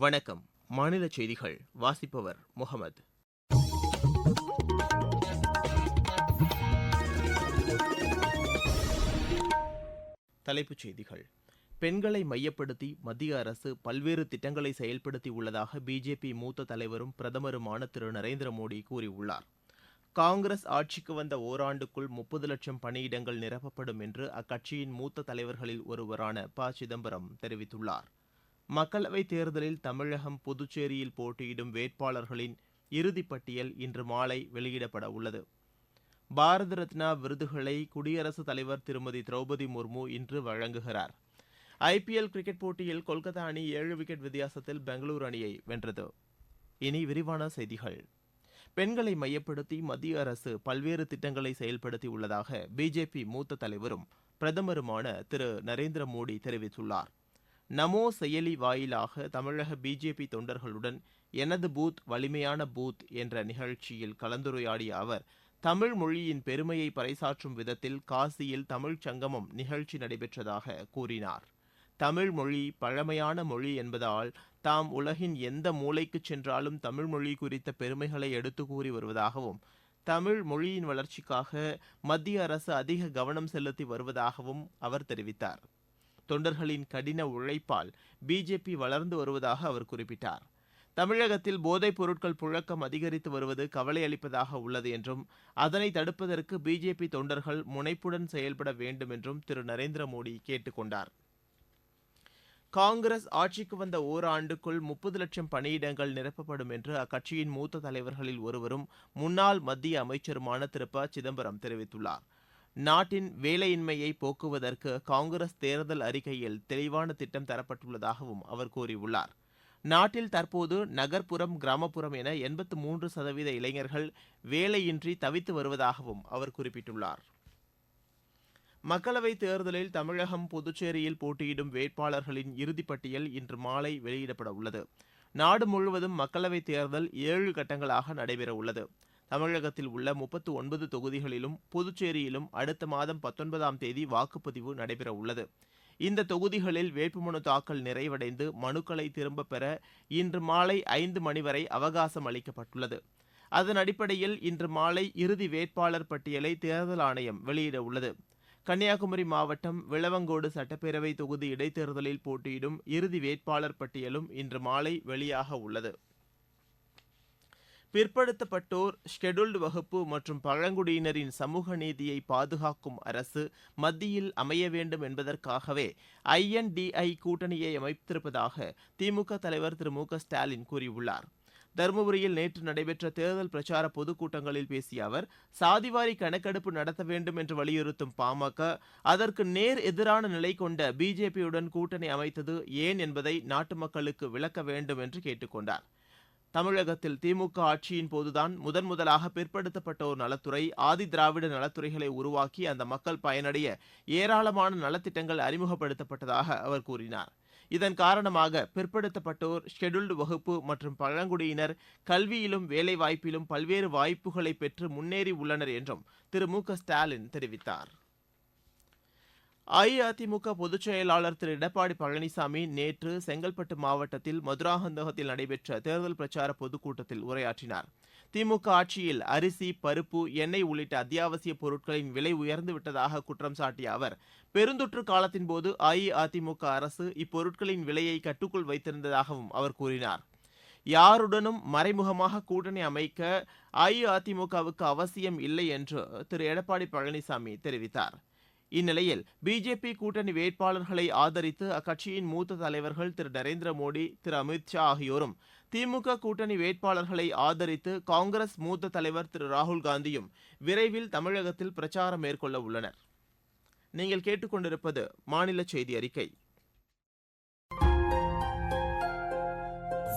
வணக்கம். மாநில செய்திகள் வாசிப்பவர் முகமது. தலைப்புச் செய்திகள். பெண்களை மையப்படுத்தி மத்திய அரசு பல்வேறு திட்டங்களை செயல்படுத்தி உள்ளதாக பிஜேபி மூத்த தலைவரும் பிரதமருமான திரு நரேந்திர மோடி கூறியுள்ளார். காங்கிரஸ் ஆட்சிக்கு வந்த ஓராண்டுக்குள் முப்பது லட்சம் பணியிடங்கள் நிரப்பப்படும் என்று அக்கட்சியின் மூத்த தலைவர்களில் ஒருவரான ப. சிதம்பரம் தெரிவித்துள்ளார். மக்களவைத் தேர்தலில் தமிழகம் புதுச்சேரியில் போட்டியிடும் வேட்பாளர்களின் இறுதிப் பட்டியல் இன்று மாலை வெளியிடப்பட உள்ளது. பாரத ரத்னா விருதுகளை குடியரசுத் தலைவர் திருமதி திரௌபதி முர்மு இன்று வழங்குகிறார். ஐபிஎல் கிரிக்கெட் போட்டியில் கொல்கத்தா அணி ஏழு விக்கெட் வித்தியாசத்தில் பெங்களூரு அணியை வென்றது. இனி விரிவான செய்திகள். பெண்களை மையப்படுத்தி மத்திய அரசு பல்வேறு திட்டங்களை செயல்படுத்தி உள்ளதாக பிஜேபி மூத்த தலைவரும் பிரதமருமான திரு நரேந்திர மோடி தெரிவித்துள்ளார். நமோ செயலி வாயிலாக தமிழக பிஜேபி தொண்டர்களுடன் எனது பூத் வலிமையான பூத் என்ற நிகழ்ச்சியில் கலந்துரையாடிய அவர் தமிழ் மொழியின் பெருமையை பறைசாற்றும் விதத்தில் காசியில் தமிழ்ச் சங்கமம் நிகழ்ச்சி நடைபெற்றதாக கூறினார். தமிழ் மொழி பழமையான மொழி என்பதால் தாம் உலகின் எந்த மூலைக்குச் சென்றாலும் தமிழ் மொழி குறித்த பெருமைகளை எடுத்து கூறி வருவதாகவும் தமிழ் மொழியின் வளர்ச்சிக்காக மத்திய அரசு அதிக கவனம் செலுத்தி வருவதாகவும் அவர் தெரிவித்தார். தொண்டர்களின் கடின உழைப்பால் பிஜேபி வளர்ந்து வருவதாக அவர் குறிப்பிட்டார். தமிழகத்தில் போதைப் பொருட்கள் புழக்கம் அதிகரித்து வருவது கவலை அளிப்பதாக உள்ளது என்றும் அதனை தடுப்பதற்கு பிஜேபி தொண்டர்கள் முனைப்புடன் செயல்பட வேண்டும் என்றும் திரு. நரேந்திர மோடி கேட்டுக் கொண்டார். காங்கிரஸ் ஆட்சிக்கு வந்த ஓராண்டுக்குள் முப்பது லட்சம் பணியிடங்கள் நிரப்பப்படும் என்று அக்கட்சியின் மூத்த தலைவர்களில் ஒருவரும் முன்னாள் மத்திய அமைச்சருமான திரு. ப. சிதம்பரம் தெரிவித்துள்ளார். நாட்டின் வேலையின்மையை போக்குவதற்கு காங்கிரஸ் தேர்தல் அறிக்கையில் தெளிவான திட்டம் தரப்பட்டுள்ளதாகவும் அவர் கூறியுள்ளார். நாட்டில் தற்போது நகர்ப்புறம் கிராமப்புறம் என எண்பத்து மூன்று சதவீத இளைஞர்கள் வேலையின்றி தவித்து வருவதாகவும் அவர் குறிப்பிட்டுள்ளார். மக்களவைத் தேர்தலில் தமிழகம் புதுச்சேரியில் போட்டியிடும் வேட்பாளர்களின் இறுதிப்பட்டியல் இன்று மாலை வெளியிடப்பட உள்ளது நாடு முழுவதும் மக்களவைத் தேர்தல் ஏழு கட்டங்களாக நடைபெற உள்ளது தமிழகத்தில் உள்ள முப்பத்து ஒன்பது தொகுதிகளிலும் புதுச்சேரியிலும் அடுத்த மாதம் பத்தொன்பதாம் தேதி வாக்குப்பதிவு நடைபெற உள்ளது இந்த தொகுதிகளில் வேட்புமனு தாக்கல் நிறைவடைந்து மனுக்களை திரும்பப் பெற இன்று மாலை ஐந்து மணி வரை அவகாசம் அளிக்கப்பட்டுள்ளது. அதன் அடிப்படையில் இன்று மாலை இறுதி வேட்பாளர் பட்டியலை தேர்தல் ஆணையம் வெளியிட உள்ளது. கன்னியாகுமரி மாவட்டம் விளவங்கோடு சட்டப்பேரவை தொகுதி இடைத்தேர்தலில் போட்டியிடும் இறுதி வேட்பாளர் பட்டியலும் இன்று மாலை வெளியாக உள்ளது. பிற்படுத்தப்பட்டோர் ஷெட்யூல்டு வகுப்பு மற்றும் பழங்குடியினரின் சமூக நீதியை பாதுகாக்கும் அரசு மத்தியில் அமைய வேண்டும் என்பதற்காகவே ஐஎன்டிஐ கூட்டணியை அமைத்திருப்பதாக திமுக தலைவர் திரு மு க ஸ்டாலின் கூறியுள்ளார். தருமபுரியில் நேற்று நடைபெற்ற தேர்தல் பிரச்சார பொதுக்கூட்டங்களில் பேசிய அவர் சாதிவாரி கணக்கெடுப்பு நடத்த வேண்டும் என்று வலியுறுத்தும் பாமக அதற்கு நேர் எதிரான நிலை கொண்ட பிஜேபியுடன் கூட்டணி அமைத்தது ஏன் என்பதை நாட்டு மக்களுக்கு விளக்க வேண்டும் என்று கேட்டுக்கொண்டார். தமிழகத்தில் திமுக ஆட்சியின் போதுதான் முதன் முதலாக பிற்படுத்தப்பட்டோர் நலத்துறை ஆதி திராவிட நலத்துறைகளை உருவாக்கி அந்த மக்கள் பயனடைய ஏராளமான நலத்திட்டங்கள் அறிமுகப்படுத்தப்பட்டதாக அவர் கூறினார். இதன் காரணமாக பிற்படுத்தப்பட்டோர் ஷெடியூல்டு வகுப்பு மற்றும் பழங்குடியினர் கல்வியிலும் வேலைவாய்ப்பிலும் பல்வேறு வாய்ப்புகளை பெற்று முன்னேறி உள்ளனர் என்றும் திரு மு க ஸ்டாலின் தெரிவித்தார். அஇஅதிமுக பொதுச் செயலாளர் திரு. எடப்பாடி பழனிசாமி நேற்று செங்கல்பட்டு மாவட்டத்தில் மதுராந்தகத்தில் நடைபெற்ற தேர்தல் பிரச்சார பொதுக்கூட்டத்தில் உரையாற்றினார். திமுக ஆட்சியில் அரிசி பருப்பு எண்ணெய் உள்ளிட்ட அத்தியாவசிய பொருட்களின் விலை உயர்ந்து விட்டதாக குற்றம் சாட்டிய அவர் பெருந்தொற்று காலத்தின் போது அஇஅதிமுக அரசு இப்பொருட்களின் விலையை கட்டுக்குள் வைத்திருந்ததாகவும் அவர் கூறினார். யாருடனும் மறைமுகமாக கூட்டணி அமைக்க அஇஅதிமுகவுக்கு அவசியம் இல்லை என்று திரு. எடப்பாடி பழனிசாமி தெரிவித்தார். இந்நிலையில் பிஜேபி கூட்டணி வேட்பாளர்களை ஆதரித்து அக்கட்சியின் மூத்த தலைவர்கள் திரு நரேந்திர மோடி திரு அமித் ஷா ஆகியோரும் திமுக கூட்டணி வேட்பாளர்களை ஆதரித்து காங்கிரஸ் மூத்த தலைவர் திரு ராகுல் காந்தியும் விரைவில் தமிழகத்தில் பிரச்சாரம் மேற்கொள்ள உள்ளனர். நீங்கள் கேட்டுக்கொண்டிருப்பது மாநில செய்தி அறிக்கை.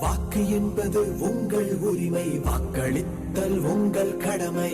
வாக்கு என்பது உங்கள் உரிமை வாக்களித்தல் உங்கள் கடமை.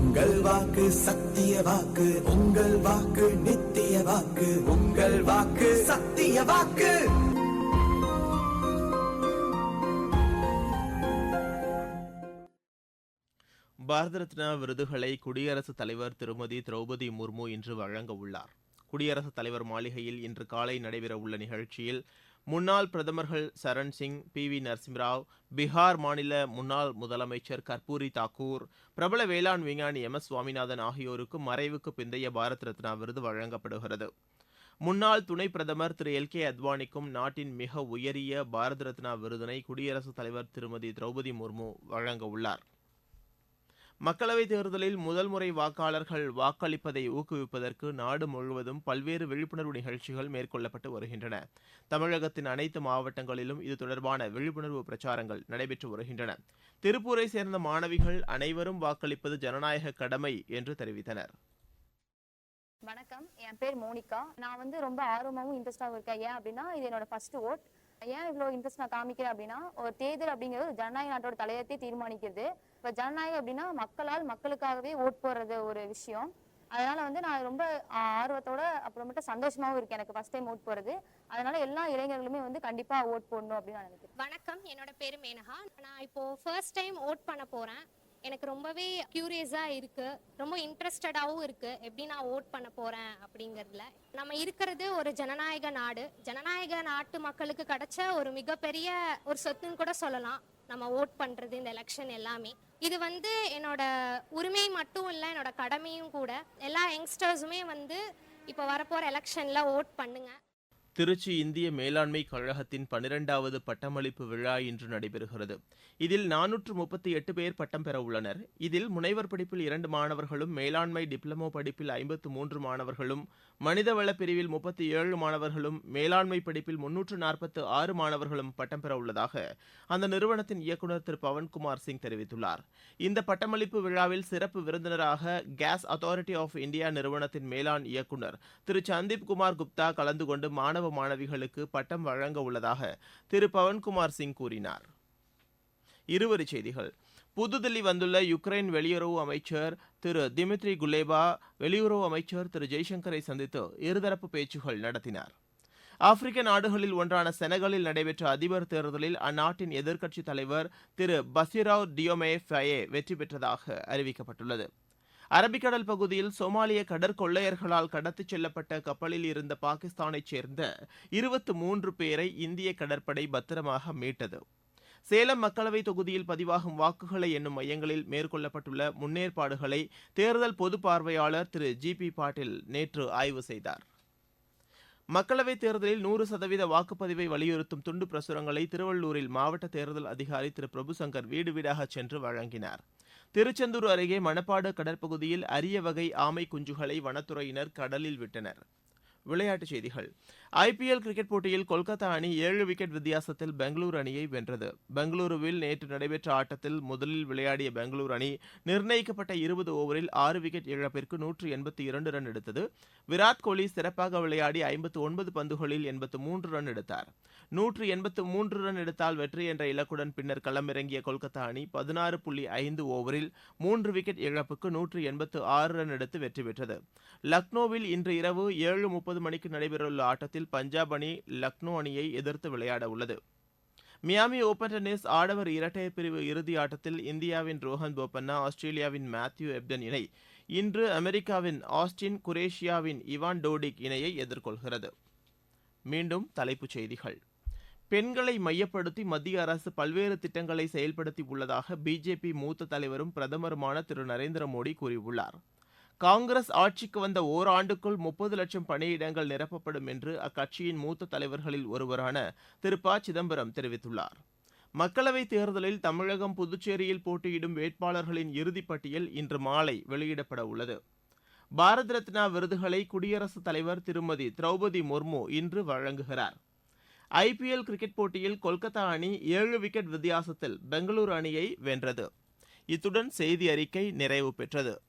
வாக்கு சத்திய வாக்கு உங்கள் வாக்கு நித்திய வாக்கு உங்கள் வாக்கு சத்திய வாக்கு. பாரத ரத்னா விருதுகளை குடியரசுத் தலைவர் திருமதி திரௌபதி முர்மு இன்று வழங்க உள்ளார். குடியரசுத் தலைவர் மாளிகையில் இன்று காலை நடைபெறவுள்ள நிகழ்ச்சியில் முன்னாள் பிரதமர்கள் சரண் சிங் பி. வி. நரசிம்ராவ் பீகார் மாநில முன்னாள் முதலமைச்சர் கர்பூரி தாக்கூர் பிரபல வேளாண் விஞ்ஞானி எம். எஸ். சுவாமிநாதன் ஆகியோருக்கு மறைவுக்கு பிந்தைய பாரத் ரத்னா விருது வழங்கப்படுகிறது. முன்னாள் துணை பிரதமர் திரு. எல். கே. அத்வானிக்கும் நாட்டின் மிக உயரிய பாரத ரத்னா விருதினை குடியரசுத் தலைவர் திருமதி திரௌபதி முர்மு வழங்க உள்ளார். மக்களவைத் தேர்தலில் முதல் முறை வாக்காளர்கள் வாக்களிப்பதை ஊக்குவிப்பதற்கு நாடு முழுவதும் பல்வேறு விழிப்புணர்வு நிகழ்ச்சிகள் மேற்கொள்ளப்பட்டு வருகின்றன. தமிழகத்தின் அனைத்து மாவட்டங்களிலும் இது தொடர்பான விழிப்புணர்வு பிரச்சாரங்கள் நடைபெற்று வருகின்றன. திருப்பூரை சேர்ந்த மாணவிகள் அனைவரும் வாக்களிப்பது ஜனநாயக கடமை என்று தெரிவித்தனர். வணக்கம். என் பேர் மோனிகா. நான் வந்து ரொம்ப ஆர்வமாகவும் இன்ட்ரெஸ்டாகவும் இருக்கேன். ஏன் அப்படின்னா இது என்னோட ஃபர்ஸ்ட் ஓட் ஏன் இவ்வளோ இன்ட்ரெஸ்ட் நான் காமிக்கிறேன் அப்படின்னா ஒரு தேர்தல் அப்படிங்கிறது ஜனநாயக நாட்டோட தலையத்தை தீர்மானிக்கிறது. இப்போ ஜனநாயகம் அப்படின்னா மக்களால் மக்களுக்காகவே ஓட் போடுறது ஒரு விஷயம். அதனால வந்து நான் ரொம்ப ஆர்வத்தோட அப்புறமேட்டு சந்தோஷமாவும் இருக்கேன் எனக்கு ஃபர்ஸ்ட் டைம் ஓட் போடுறது அதனால எல்லா இளைஞர்களுமே வந்து கண்டிப்பா ஓட் போடணும் அப்படின்னு நான் நினைக்கிறேன். வணக்கம். என்னோட பேரு மேனகா. நான் இப்போ ஃபர்ஸ்ட் டைம் ஓட் பண்ண போறேன். எனக்கு ரொம்பவே கியூரியஸா இருக்கு. ரொம்ப இன்ட்ரெஸ்டடாகவும் இருக்கு. எப்படி நான் ஓட் பண்ண போறேன் அப்படிங்கறதுல. நம்ம இருக்கிறது ஒரு ஜனநாயக நாடு. ஜனநாயக நாட்டு மக்களுக்கு கிடைச்ச ஒரு மிகப்பெரிய ஒரு சொத்துன்னு கூட சொல்லலாம். நம்ம ஓட் பண்றது இந்த எலெக்ஷன் எல்லாமே. இது வந்து என்னோட உரிமை மட்டும் இல்லை என்னோட கடமையும் கூட. எல்லா யங்ஸ்டர்ஸுமே வந்து இப்போ வரப்போற எலெக்ஷன்ல ஓட் பண்ணுங்க. திருச்சி இந்திய மேலாண்மை கழகத்தின் பனிரெண்டாவது பட்டமளிப்பு விழா இன்று நடைபெறுகிறது. இதில் நானூற்று முப்பத்தி எட்டு பேர் பட்டம் பெற உள்ளனர். இதில் முனைவர் படிப்பில் இரண்டு மாணவர்களும் மேலாண்மை டிப்ளமோ படிப்பில் ஐம்பத்து மூன்று மாணவர்களும் மனிதவள பிரிவில் முப்பத்தி ஏழு மாணவர்களும் மேலாண்மை படிப்பில் முன்னூற்று நாற்பத்து ஆறு மாணவர்களும் பட்டம் பெற உள்ளதாக அந்த நிறுவனத்தின் இயக்குநர் திரு. பவன்குமார் சிங் தெரிவித்துள்ளார். இந்த பட்டமளிப்பு விழாவில் சிறப்பு விருந்தினராக கேஸ் அத்தாரிட்டி ஆஃப் இந்தியா நிறுவனத்தின் மேலாண் இயக்குநர் திரு. சந்தீப் குமார் குப்தா கலந்து கொண்டு மாணவ மாணவிகளுக்கு பட்டம் வழங்க உள்ளதாக திரு. பவன்குமார் சிங் கூறினார். இருவரி செய்திகள். புதுதில்லி வந்துள்ள யுக்ரைன் வெளியுறவு அமைச்சர் திரு திமித்ரி குலேபா வெளியுறவு அமைச்சர் திரு ஜெய்சங்கரை சந்தித்து இருதரப்பு பேச்சுகள் நடத்தினார். ஆப்பிரிக்க நாடுகளில் ஒன்றான செனகலில் நடைபெற்ற அதிபர் தேர்தலில் அந்நாட்டின் எதிர்க்கட்சித் தலைவர் திரு பசிராவ் டியோமே ஃபயே வெற்றி பெற்றதாக அறிவிக்கப்பட்டுள்ளது. அரபிக்கடல் பகுதியில் சோமாலிய கடற்கொள்ளையர்களால் கடத்திச் செல்லப்பட்ட கப்பலில் இருந்த பாகிஸ்தானைச் சேர்ந்த இருபத்து மூன்று பேரை இந்திய கடற்படை பத்திரமாக மீட்டது. சேலம் மக்களவை தொகுதியில் பதிவாகும் வாக்குகளை எண்ணும் மையங்களில் மேற்கொள்ளப்பட்டுள்ள முன்னேற்பாடுகளை தேர்தல் பொது பார்வையாளர் திரு ஜி பி பாட்டீல் நேற்று ஆய்வு செய்தார். மக்களவைத் தேர்தலில் நூறு சதவீத வாக்குப்பதிவை வலியுறுத்தும் துண்டு பிரசுரங்களை திருவள்ளூரில் மாவட்ட தேர்தல் அதிகாரி திரு பிரபுசங்கர் வீடு வீடாக சென்று வழங்கினார். திருச்செந்தூர் அருகே மணப்பாடு கடற்பகுதியில் அரிய வகை ஆமை குஞ்சுகளை வனத்துறையினர் கடலில் விட்டனர். விளையாட்டுச் செய்திகள். ஐபிஎல் கிரிக்கெட் போட்டியில் கொல்கத்தா அணி ஏழு விக்கெட் வித்தியாசத்தில் பெங்களூரு அணியை வென்றது. பெங்களூருவில் நேற்று நடைபெற்ற ஆட்டத்தில் முதலில் விளையாடிய பெங்களூரு அணி நிர்ணயிக்கப்பட்ட இருபது ஓவரில் ஆறு விக்கெட் இழப்பிற்கு நூற்று எண்பத்தி இரண்டு ரன் எடுத்தது. விராட் கோலி சிறப்பாக விளையாடி ஐம்பத்து ஒன்பது பந்துகளில் எண்பத்து மூன்று ரன் எடுத்தார். நூற்று எண்பத்து மூன்று ரன் எடுத்தால் வெற்றி என்ற இலக்குடன் பின்னர் களமிறங்கிய கொல்கத்தா அணி பதினாறு புள்ளி ஐந்து ஓவரில் மூன்று விக்கெட் இழப்புக்கு நூற்று எண்பத்து ஆறு ரன் எடுத்து வெற்றி பெற்றது. லக்னோவில் இன்று இரவு ஏழு முப்பது மணிக்கு நடைபெறவுள்ள ஆட்டத்தில் பஞ்சாப் அணி லக்னோ அணியை எதிர்த்து விளையாட உள்ளது. மியாமி ஓபன் டென்னிஸ் ஆடவர் இரட்டையர் பிரிவு இறுதி ஆட்டத்தில் இந்தியாவின் ரோஹன் போபண்ணா ஆஸ்திரேலியாவின் மேத்யூ எப்டன் இணை. இன்று அமெரிக்காவின் ஆஸ்டின் குரேஷியாவின் இவான் டோடிக் இணையை எதிர்கொள்கிறது. மீண்டும் தலைப்புச் செய்திகள். பெண்களை மையப்படுத்தி மத்திய அரசு பல்வேறு திட்டங்களை செயல்படுத்தி உள்ளதாக பிஜேபி மூத்த தலைவரும் பிரதமருமான திரு நரேந்திர மோடி கூறியுள்ளார். காங்கிரஸ் ஆட்சிக்கு வந்த ஓராண்டுக்குள் முப்பது லட்சம் பணியிடங்கள் நிரப்பப்படும் என்று அக்கட்சியின் மூத்த தலைவர்களில் ஒருவரான திரு. ப. சிதம்பரம் தெரிவித்துள்ளார். மக்களவைத் தேர்தலில் தமிழகம் புதுச்சேரியில் போட்டியிடும் வேட்பாளர்களின் இறுதிப் பட்டியல் இன்று மாலை வெளியிடப்பட உள்ளது. பாரத் ரத்னா விருதுகளை குடியரசுத் தலைவர் திருமதி திரௌபதி முர்மு இன்று வழங்குகிறார். ஐபிஎல் கிரிக்கெட் போட்டியில் கொல்கத்தா அணி ஏழு விக்கெட் வித்தியாசத்தில் பெங்களூரு அணியை வென்றது. இத்துடன் செய்தி அறிக்கை நிறைவு பெற்றது.